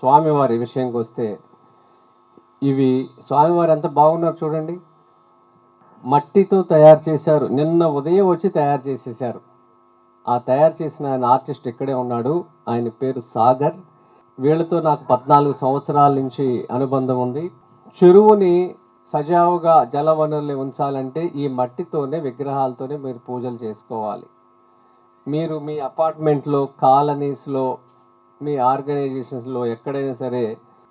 స్వామివారి విషయంకి వస్తే ఇవి స్వామివారు ఎంత బాగున్నారు చూడండి. మట్టితో తయారు చేశారు. నిన్న ఉదయం వచ్చి తయారు చేసేసారు ఆ తయారు చేసిన ఆయన ఆర్టిస్ట్ ఇక్కడే ఉన్నాడు. ఆయన పేరు సాగర్. వీళ్ళతో నాకు పద్నాలుగు సంవత్సరాల నుంచి అనుబంధం ఉంది. చెరువుని సజావుగా జలవనరులు ఉంచాలంటే ఈ మట్టితోనే విగ్రహాలతోనే మీరు పూజలు చేసుకోవాలి. మీరు మీ అపార్ట్మెంట్లో కాలనీస్లో మీ ఆర్గనైజేషన్స్లో ఎక్కడైనా సరే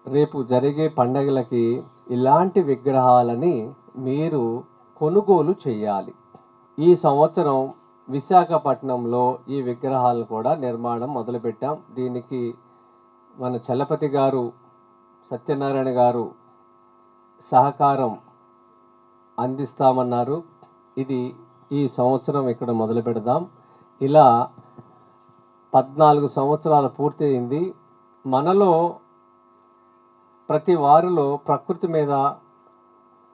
రేపు జరిగే పండగలకి ఇలాంటి విగ్రహాలని మీరు కొనుగోలు చేయాలి ఈ సంవత్సరం విశాఖపట్నంలో ఈ విగ్రహాలను కూడా నిర్మాణం మొదలుపెట్టాం. దీనికి మన చలపతి గారు సత్యనారాయణ గారు సహకారం అందిస్తామన్నారు. ఇది ఈ సంవత్సరం ఇక్కడ మొదలు పెడదాం ఇలా పద్నాలుగు సంవత్సరాలు పూర్తయింది. మనలో ప్రతి వారిలో ప్రకృతి మీద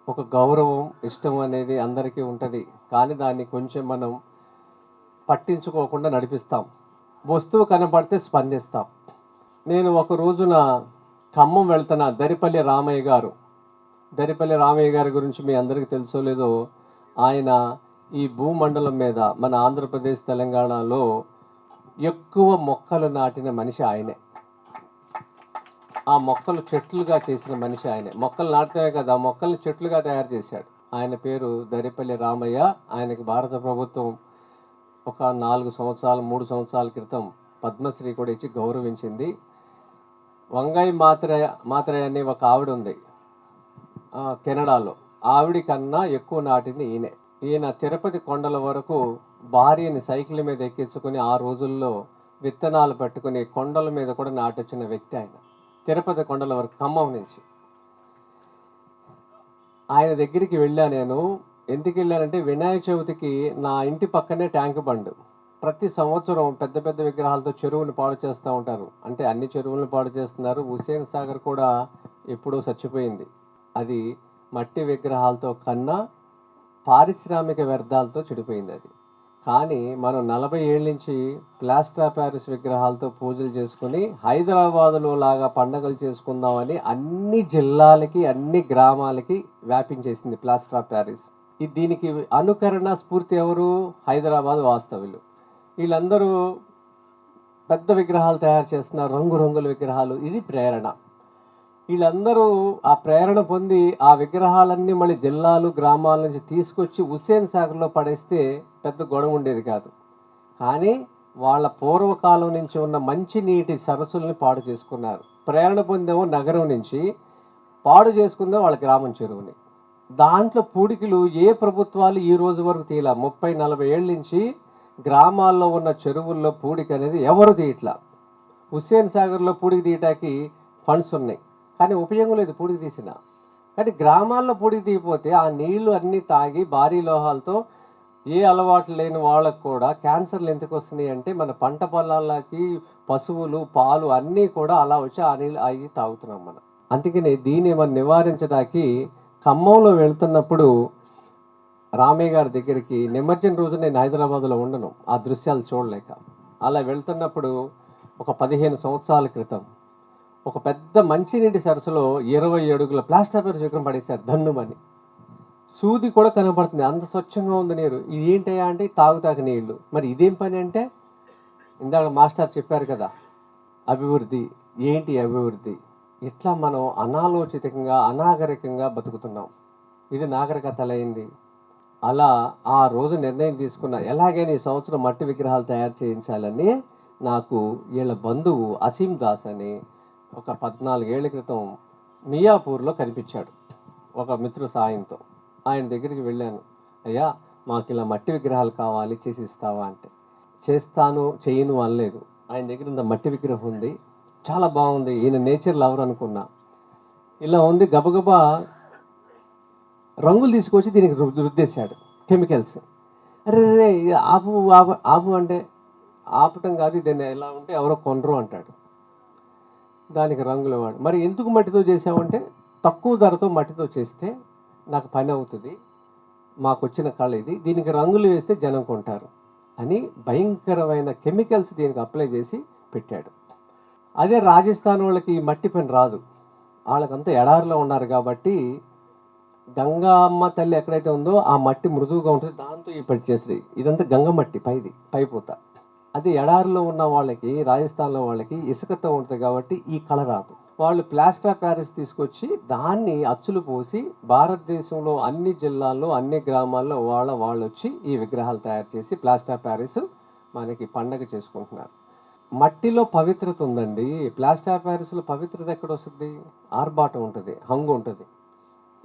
ఒక గౌరవం ఇష్టం అనేది అందరికీ ఉంటుంది. కానీ దాన్ని కొంచెం మనం పట్టించుకోకుండా నడిపిస్తాం. వస్తువు కనబడితే స్పందిస్తాం. నేను ఒక రోజున ఖమ్మం వెళ్తున్న దరిపల్లి రామయ్య గారు. దరిపల్లి రామయ్య గారి గురించి మీ అందరికీ తెలుసో లేదో ఆయన ఈ భూమండలం మీద మన ఆంధ్రప్రదేశ్ తెలంగాణలో ఎక్కువ మొక్కలు నాటిన మనిషి ఆయనే. ఆ మొక్కలు చెట్లుగా చేసిన మనిషి ఆయనే. మొక్కలు నాటడమే కదా ఆ మొక్కల్ని చెట్లుగా తయారు చేశాడు. ఆయన పేరు దరిపల్లి రామయ్య. ఆయనకి భారత ప్రభుత్వం ఒక నాలుగు సంవత్సరాలు మూడు సంవత్సరాల క్రితం పద్మశ్రీ కూడా ఇచ్చి గౌరవించింది. వంగై మాత్రయ మాత్రయ్య అనే ఒక ఆవిడ ఉంది కెనడాలో. ఆవిడ కన్నా ఎక్కువ నాటింది ఈయనే. ఈయన తిరుపతి కొండల వరకు భార్యని సైకిల్ మీద ఎక్కించుకొని ఆ రోజుల్లో విత్తనాలు పట్టుకుని కొండల మీద కూడా నాటొచ్చిన వ్యక్తి ఆయన. తిరుపతి కొండల వరకు ఖమ్మం నుంచి. ఆయన దగ్గరికి వెళ్ళా నేను. ఎందుకు వెళ్ళానంటే వినాయక చవితికి నా ఇంటి పక్కనే ట్యాంక్ బండ్. ప్రతి సంవత్సరం పెద్ద పెద్ద విగ్రహాలతో చెరువుని పాడు చేస్తూ ఉంటారు. అంటే అన్ని చెరువులను పాడు చేస్తున్నారు. హుసేన్ సాగర్ కూడా ఎప్పుడో చచ్చిపోయింది. అది మట్టి విగ్రహాలతో కన్నా పారిశ్రామిక వ్యర్థాలతో చెడిపోయింది అది. కానీ మనం నలభై ఏళ్ళ నుంచి ప్లాస్టర్ ఆఫ్ ప్యారిస్ విగ్రహాలతో పూజలు చేసుకుని హైదరాబాదులో లాగా పండగలు చేసుకుందామని అన్ని జిల్లాలకి అన్ని గ్రామాలకి వ్యాపించేసింది ప్లాస్టర్ ఆఫ్ ప్యారిస్. ఇది దీనికి అనుకరణ స్ఫూర్తి ఎవరు? హైదరాబాద్ వాస్తవులు వీళ్ళందరూ పెద్ద విగ్రహాలు తయారు చేస్తున్నారు రంగురంగుల విగ్రహాలు. ఇది ప్రేరణ. వీళ్ళందరూ ఆ ప్రేరణ పొంది ఆ విగ్రహాలన్నీ మళ్ళీ జిల్లాలు గ్రామాల నుంచి తీసుకొచ్చి హుస్సేన్ సాగర్లో పడేస్తే పెద్ద గొడవ ఉండేది కాదు. కానీ వాళ్ళ పూర్వకాలం నుంచి ఉన్న మంచి నీటి సరస్సుల్ని పాడు చేసుకున్నారు. ప్రేరణ పొందేమో నగరం నుంచి పాడు చేసుకుందాం వాళ్ళ గ్రామం చెరువుని. దాంట్లో పూడికలు ఏ ప్రభుత్వాలు ఈ రోజు వరకు తీయలా? ముప్పై నలభై ఏళ్ళ నుంచి గ్రామాల్లో ఉన్న చెరువుల్లో పూడిక అనేది ఎవరు తీయట్లా? హుస్సేన్ సాగర్లో పూడికి తీయటానికి ఫండ్స్ ఉన్నాయి. కానీ ఉపయోగం లేదు పూడికి తీసిన. కానీ గ్రామాల్లో పూడికి తీయపోతే ఆ నీళ్ళు అన్నీ తాగి భారీ లోహాలతో ఏ అలవాట్లు లేని వాళ్ళకు కూడా క్యాన్సర్లు ఎందుకు వస్తున్నాయి అంటే మన పంట పొలాలకి పశువులు పాలు అన్నీ కూడా అలా వచ్చి ఆ నీళ్ళు అవి తాగుతున్నాం మనం. అందుకని దీన్ని మనం నివారించడానికి ఖమ్మంలో వెళ్తున్నప్పుడు రామయ్య గారి దగ్గరికి నిమజ్జన రోజు నేను హైదరాబాద్లో ఉండను. ఆ దృశ్యాలు చూడలేక. అలా వెళ్తున్నప్పుడు ఒక పదిహేను సంవత్సరాల క్రితం ఒక పెద్ద మంచినీటి సరస్సులో ఇరవై అడుగుల ప్లాస్టర్ పేరు విగ్రహం పడేశారు ధన్నుమని సూది కూడా కనబడుతుంది అంత స్వచ్ఛంగా ఉంది నీరు. ఇది ఏంటయ్యా అంటే తాగుతాక నీళ్ళు. మరి ఇదేం పని అంటే? ఇందాక మాస్టర్ చెప్పారు కదా అభివృద్ధి. ఏంటి అభివృద్ధి? ఇట్లా మనం అనాలోచితంగా అనాగరికంగా బతుకుతున్నాం? ఇది నాగరికతలైంది. అలా ఆ రోజు నిర్ణయం తీసుకున్న ఎలాగైనా ఈ సంవత్సరం మట్టి విగ్రహాలు తయారు చేయించాలని నాకు వీళ్ళ బంధువు అసీం దాస్ అని ఒక పద్నాలుగేళ్ళ క్రితం మియాపూర్లో కనిపించాడు ఒక మిత్రు సాయంతో. ఆయన దగ్గరికి వెళ్ళాను. అయ్యా మాకు ఇలా మట్టి విగ్రహాలు కావాలి చేసి ఇస్తావా? అంటే. చేస్తాను చేయను అనలేదు. ఆయన దగ్గర ఇంత మట్టి విగ్రహం ఉంది. చాలా బాగుంది. ఈయన నేచర్ లవర్ అనుకున్నా. ఇలా ఉంది గబగబా రంగులు తీసుకొచ్చి దీనికి రుద్దేశాడు కెమికల్స్. అరే రే ఆపు ఆపు ఆపు అంటే ఆపటం కాదు దీన్ని ఎలా ఉంటే ఎవరో కొనరు అంటాడు. దానికి రంగులు వాడు. మరి ఎందుకు మట్టితో చేసావంటే తక్కువ ధరతో మట్టితో చేస్తే నాకు పని అవుతుంది మాకు వచ్చిన కళ ఇది దీనికి రంగులు వేస్తే జనం కొంటారు అని భయంకరమైన కెమికల్స్ దీనికి అప్లై చేసి పెట్టాడు. అదే రాజస్థాన్ వాళ్ళకి ఈ మట్టి పని రాదు. వాళ్ళకంతా ఎడారిలో ఉన్నారు కాబట్టి గంగా అమ్మ తల్లి ఎక్కడైతే ఉందో ఆ మట్టి మృదువుగా ఉంటుంది. దాంతో ఈ పని చేసేది ఇదంతా గంగ మట్టి పైది పైపోతా. అది ఎడారిలో ఉన్న వాళ్ళకి రాజస్థాన్లో వాళ్ళకి ఇసుకతో ఉంటుంది కాబట్టి ఈ కళ రాదు. వాళ్ళు ప్లాస్టర్ ఆఫ్ ప్యారిస్ తీసుకొచ్చి దాన్ని అచ్చులు పోసి భారతదేశంలో అన్ని జిల్లాల్లో అన్ని గ్రామాల్లో వాళ్ళ వాళ్ళు వచ్చి ఈ విగ్రహాలు తయారు చేసి ప్లాస్టర్ ఆఫ్ ప్యారిస్ మనకి పండగ చేసుకుంటున్నారు. మట్టిలో పవిత్రత ఉందండి. ప్లాస్టర్ ఆఫ్ ప్యారిస్లో పవిత్రత ఎక్కడ వస్తుంది? ఆర్బాటం ఉంటుంది హంగు ఉంటుంది.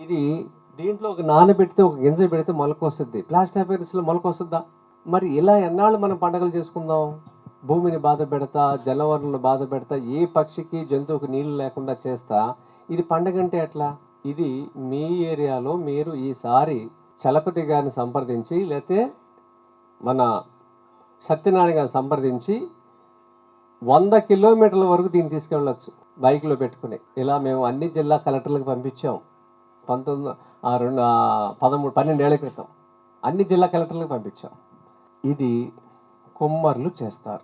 ఇది దీంట్లో ఒక నానబెడితే ఒక గింజ పెడితే మొలక వస్తుంది. ప్లాస్టర్ ఆఫ్ ప్యారిస్లో మొలక వస్తుందా? మరి ఇలా ఎన్నాళ్ళు మనం పండగలు చేసుకుందాం? భూమిని బాధ పెడతా జలవరులను బాధ పెడతా ఏ పక్షికి జంతువుకి నీళ్ళు లేకుండా చేస్తా? ఇది పండగ అంటే ఎట్లా? ఇది మీ ఏరియాలో మీరు ఈసారి చలపతి గారిని సంప్రదించి లేతే మన సత్యనారాయణ గారిని సంప్రదించి వంద కిలోమీటర్ల వరకు దీన్ని తీసుకెళ్ళొచ్చు బైక్లో పెట్టుకుని. ఇలా మేము అన్ని జిల్లా కలెక్టర్లకు పంపించాం. పంతొమ్మిది ఆ రెండు పదమూడు పన్నెండేళ్ళ క్రితం. అన్ని జిల్లా కలెక్టర్లకు పంపించాం. ఇది కుమ్మర్లు చేస్తారు.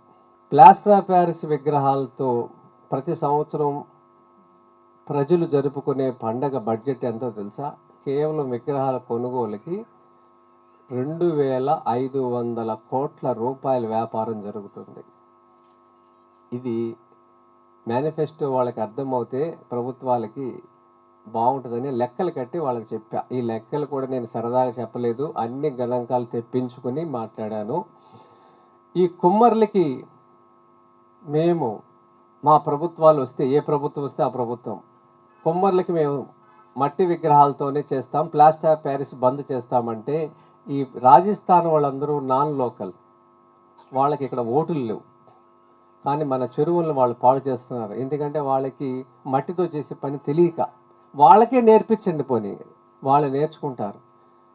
ప్లాస్టర్ ఆఫ్ ప్యారిస్ విగ్రహాలతో ప్రతి సంవత్సరం ప్రజలు జరుపుకునే పండగ బడ్జెట్ ఎంతో తెలుసా? కేవలం విగ్రహాల కొనుగోలుకి రెండు వేల ఐదు వందల కోట్ల రూపాయల వ్యాపారం జరుగుతుంది. ఇది మేనిఫెస్టో వాళ్ళకి అర్థమవుతే ప్రభుత్వాలకి బాగుంటుందని లెక్కలు కట్టి వాళ్ళకి చెప్పా. ఈ లెక్కలు కూడా నేను సరదాగా చెప్పలేదు. అన్ని గణాంకాలు తెప్పించుకుని మాట్లాడాను. ఈ కుమ్మర్లకి మేము మా ప్రభుత్వాలు వస్తే ఏ ప్రభుత్వం వస్తే ఆ ప్రభుత్వం. కుమ్మర్లకి మేము మట్టి విగ్రహాలతోనే చేస్తాం. ప్లాస్టర్ ఆఫ్ ప్యారిస్ బంద్ చేస్తామంటే ఈ రాజస్థాన్ వాళ్ళందరూ నాన్ లోకల్. వాళ్ళకి ఇక్కడ ఓటులు లేవు. కానీ మన చెరువులను వాళ్ళు పాడు చేస్తున్నారు. ఎందుకంటే వాళ్ళకి మట్టితో చేసే పని తెలియక. వాళ్ళకే నేర్పించండి పోనీ. వాళ్ళు నేర్చుకుంటారు.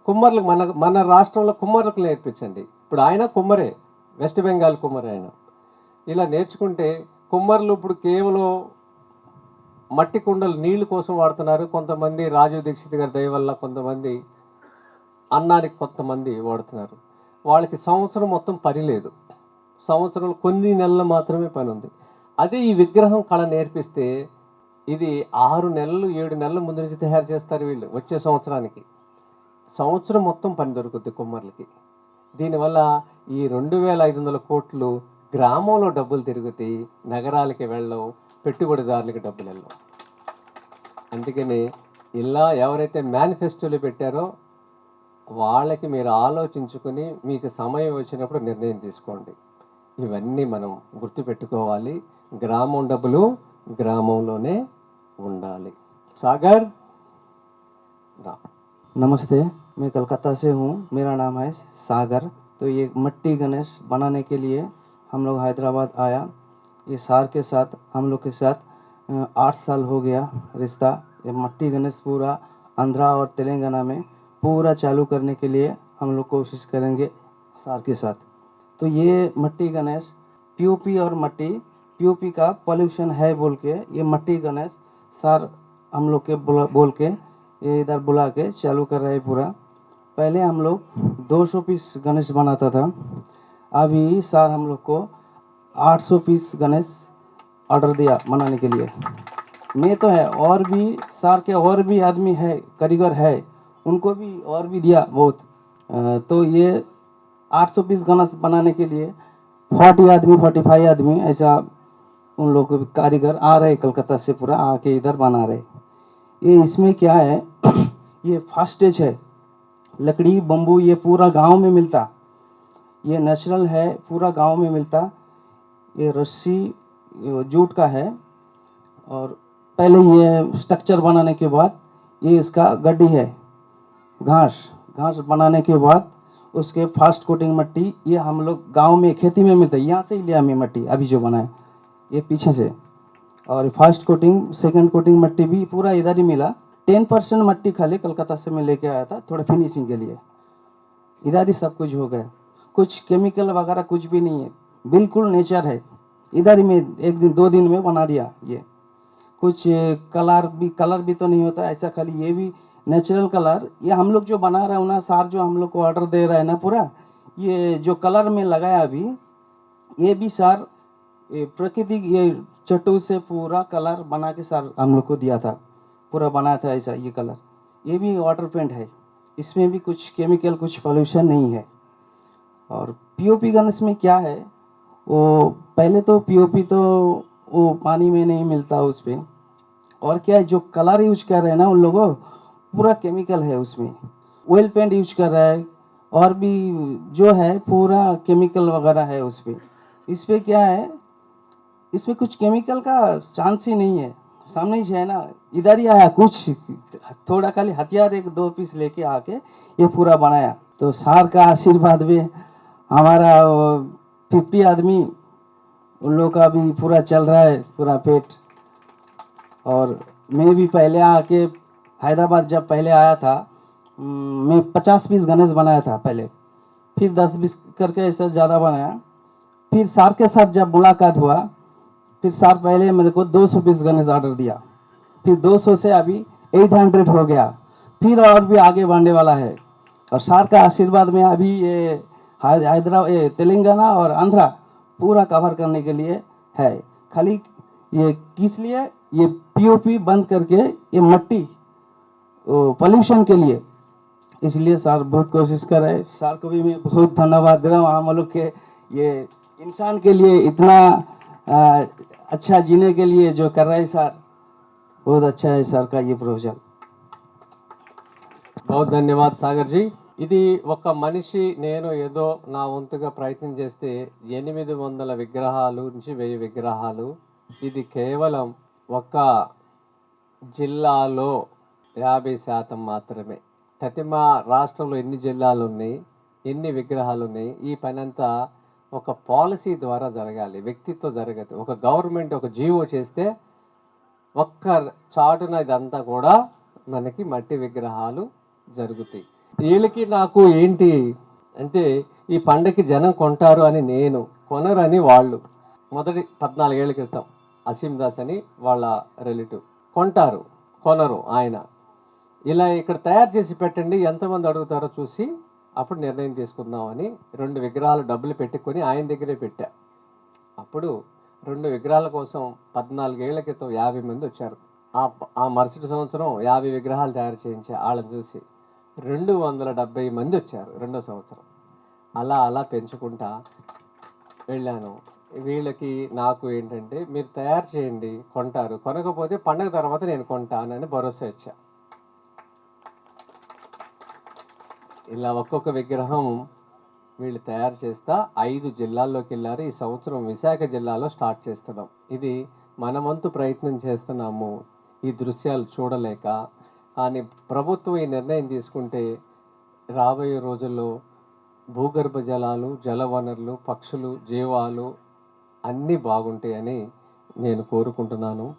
కుమ్మర్లకు మన మన రాష్ట్రంలో కుమ్మర్లకు నేర్పించండి. ఇప్పుడు ఆయన కుమ్మరే వెస్ట్ బెంగాల్ కుమ్మరే ఆయన. ఇలా నేర్చుకుంటే కుమ్మర్లు ఇప్పుడు కేవలం మట్టి కుండలు నీళ్ళు కోసం వాడుతున్నారు. కొంతమంది రాజీవ్ దీక్షిత్ గారి దయ వల్ల కొంతమంది అన్నానికి కొంతమంది వాడుతున్నారు. వాళ్ళకి సంవత్సరం మొత్తం పని లేదు. సంవత్సరంలో కొన్ని నెలలు మాత్రమే పని ఉంది. అదే ఈ విగ్రహం కళ నేర్పిస్తే ఇది ఆరు నెలలు ఏడు నెలల ముందు నుంచి తయారు చేస్తారు వీళ్ళు వచ్చే సంవత్సరానికి. సంవత్సరం మొత్తం పని దొరుకుద్ది కుమ్మర్లకి. దీనివల్ల ఈ రెండు వేల ఐదు వందల కోట్లు గ్రామంలో డబ్బులు తిరుగుతాయి నగరాలకి వెళ్ళవు పెట్టుబడిదారులకి డబ్బులు వెళ్ళవు అందుకని ఇలా ఎవరైతే మేనిఫెస్టోలు పెట్టారో వాళ్ళకి మీరు ఆలోచించుకుని మీకు సమయం వచ్చినప్పుడు నిర్ణయం తీసుకోండి. ఇవన్నీ మనం గుర్తుపెట్టుకోవాలి. గ్రామం డబ్బులు గ్రామంలోనే ఉండాలి సాగర్ రా नमस्ते मैं कलकत्ता से हूँ मेरा नाम है सागर तो ये मट्टी गणेश बनाने के लिए हम लोग हैदराबाद आया ये सार के साथ हम लोग के साथ अ, आठ साल हो गया रिश्ता ये मट्टी गणेश पूरा आंध्रा और तेलंगाना में पूरा चालू करने के लिए हम लोग कोशिश करेंगे सार के साथ तो ये मट्टी गणेश पीओपी और मट्टी पीओपी का पॉल्यूशन है बोल के, ये मट्टी गणेश सर हम लोग के बोला, बोल के, ये इधर बुला के चालू कर रहे हैं पूरा। पहले हम लोग 200 पीस गणेश बनाता था। अभी सर हम लोग को 800 पीस गणेश ऑर्डर दिया बनाने के लिए। मैं तो है, और भी सर के और भी आदमी है, कारीगर है, उनको भी और भी दिया बहुत। तो ये 800 पीस गणेश बनाने के लिए 40 आदमी 45 आदमी ऐसा उन लोग कारीगर आ रहे कलकत्ता से पूरा आके इधर बना रहे। ये इसमें क्या है? ये फ़र्स्ट स्टेज है। लकड़ी बम्बू ये पूरा गाँव में मिलता। ये नेचुरल है, पूरा गाँव में मिलता। ये रस्सी जूट का है। और पहले ये स्ट्रक्चर बनाने के बाद ये इसका गड्ढी है। घास घास बनाने के बाद उसके फास्ट कोटिंग मट्टी, ये हम लोग गाँव में खेती में मिलता है। यहाँ से ही लिया हमें मट्टी, अभी जो बनाए ये पीछे से। और फ़र्स्ट कोटिंग सेकंड कोटिंग मट्टी भी पूरा इधर ही मिला। टेन परसेंट मट्टी खाली कलकत्ता से मैं लेके आया था, थोड़ा फिनिशिंग के लिए। इधर ही सब कुछ हो गया। कुछ केमिकल वगैरह कुछ भी नहीं है। बिल्कुल नेचर है। इधर ही मैं एक दिन, दो दिन में बना दिया ये। कुछ कलर भी कलर भी तो नहीं होता, ऐसा खाली ये भी नेचुरल कलर ये हम लोग जो बना रहे हो ना सार जो हम लोग को ऑर्डर दे रहा है ना पूरा, ये जो कलर में लगाया अभी, ये भी सार ये प्रकृति ये चट्टू से पूरा कलर बना के सर हम लोग को दिया था। पूरा बनाया था ऐसा, ये कलर। ये भी वाटर पेंट है। इसमें भी कुछ केमिकल कुछ पॉल्यूशन नहीं है। और पीओपी गन्स में क्या है, वो पहले तो पीओपी तो वो पानी में नहीं मिलता उस पर और क्या है, जो कलर यूज़ कर रहे हैं ना उन लोगों, पूरा केमिकल है उसमें। ऑयल पेंट यूज़ कर रहा है। और भी जो है, पूरा केमिकल वगैरह है उस पर इस पर क्या है इसमें कुछ केमिकल का चांस ही नहीं है। सामने ही है ना, इधर ही आया कुछ, थोड़ा खाली हथियार एक दो पीस लेके आके ये पूरा बनाया। तो सार का आशीर्वाद भी, हमारा फिफ्टी आदमी, उन लोग का भी पूरा चल रहा है, पूरा पेट। और मैं भी पहले आके, हैदराबाद जब पहले आया था मैं पचास पीस गणेश बनाया था पहले। फिर दस बीस करके ऐसा ज़्यादा बनाया। फिर सार के साथ जब मुलाकात हुआ फिर सार पहले मेरे को 200 पीस गणेश ऑर्डर दिया। फिर 200 से अभी 800 हो गया। फिर और भी आगे बढ़ने वाला है। और सार का आशीर्वाद में अभी ये हैदराबाद ये तेलंगाना और आंध्रा पूरा कवर करने के लिए है। खाली ये किस लिए? ये पीओपी बंद करके ये मट्टी पोल्यूशन के लिए। इसलिए सर बहुत कोशिश कर रहे सर को भी मैं बहुत धन्यवाद दे रहा हूँ। हम लोग के ये इंसान के लिए इतना अच्छा जीने के लिए जो कर रहे हैं सर बहुत अच्छा है सर का ये प्रोजेक्ट बहुत ధన్యవాద్ సాగర్ జీ ఇది ఒక మనిషి నేను ఏదో నా వంతుగా ప్రయత్నం చేస్తే ఎనిమిది వందల విగ్రహాలు నుంచి వెయ్యి విగ్రహాలు ఇది కేవలం ఒక జిల్లాలో యాభై శాతం మాత్రమే ప్రతిమ రాష్ట్రంలో ఎన్ని జిల్లాలు ఉన్నాయి ఎన్ని విగ్రహాలు ఉన్నాయి ఈ పని అంతా ఒక పాలసీ ద్వారా జరగాలి వ్యక్తిత్వం జరగదు ఒక గవర్నమెంట్ ఒక జీవో చేస్తే ఒక్క చాటున ఇదంతా కూడా మనకి మట్టి విగ్రహాలు జరుగుతాయి. వీళ్ళకి నాకు ఏంటి అంటే ఈ పండగకి జనం కొంటారు అని నేను కొనరని వాళ్ళు మొదటి పద్నాలుగేళ్ళ క్రితం అసీం దాస్ అని వాళ్ళ రిలేటివ్ కొంటారు కొనరు ఆయన. ఇలా ఇక్కడ తయారు చేసి పెట్టండి ఎంతమంది అడుగుతారో చూసి అప్పుడు నిర్ణయం తీసుకుందామని రెండు విగ్రహాలు డబ్బులు పెట్టుకొని ఆయన దగ్గరే పెట్టా. అప్పుడు రెండు విగ్రహాల కోసం పద్నాలుగేళ్ళ క్రితం యాభై మంది వచ్చారు. ఆ ఆ మరుసటి సంవత్సరం యాభై విగ్రహాలు తయారు చేయించే వాళ్ళని చూసి రెండు వందల డెబ్బై మంది వచ్చారు రెండో సంవత్సరం. అలా అలా పెంచుకుంటా వెళ్ళాను. వీళ్ళకి నాకు ఏంటంటే మీరు తయారు చేయండి కొంటారు. కొనకపోతే పండగ తర్వాత నేను కొంటానని భరోసా ఇచ్చా. ఇలా ఒక్కొక్క విగ్రహం వీళ్ళు తయారు చేస్తా ఐదు జిల్లాల్లోకి వెళ్ళారు. ఈ సంవత్సరం విశాఖ జిల్లాలో స్టార్ట్ చేస్తున్నాం. ఇది మనమంతు ప్రయత్నం చేస్తున్నాము. ఈ దృశ్యాలు చూడలేక. కానీ ప్రభుత్వం ఈ నిర్ణయం తీసుకుంటే రాబోయే రోజుల్లో భూగర్భ జలాలు జలవనరులు పక్షులు జీవాలు అన్నీ బాగుంటాయని నేను కోరుకుంటున్నాను.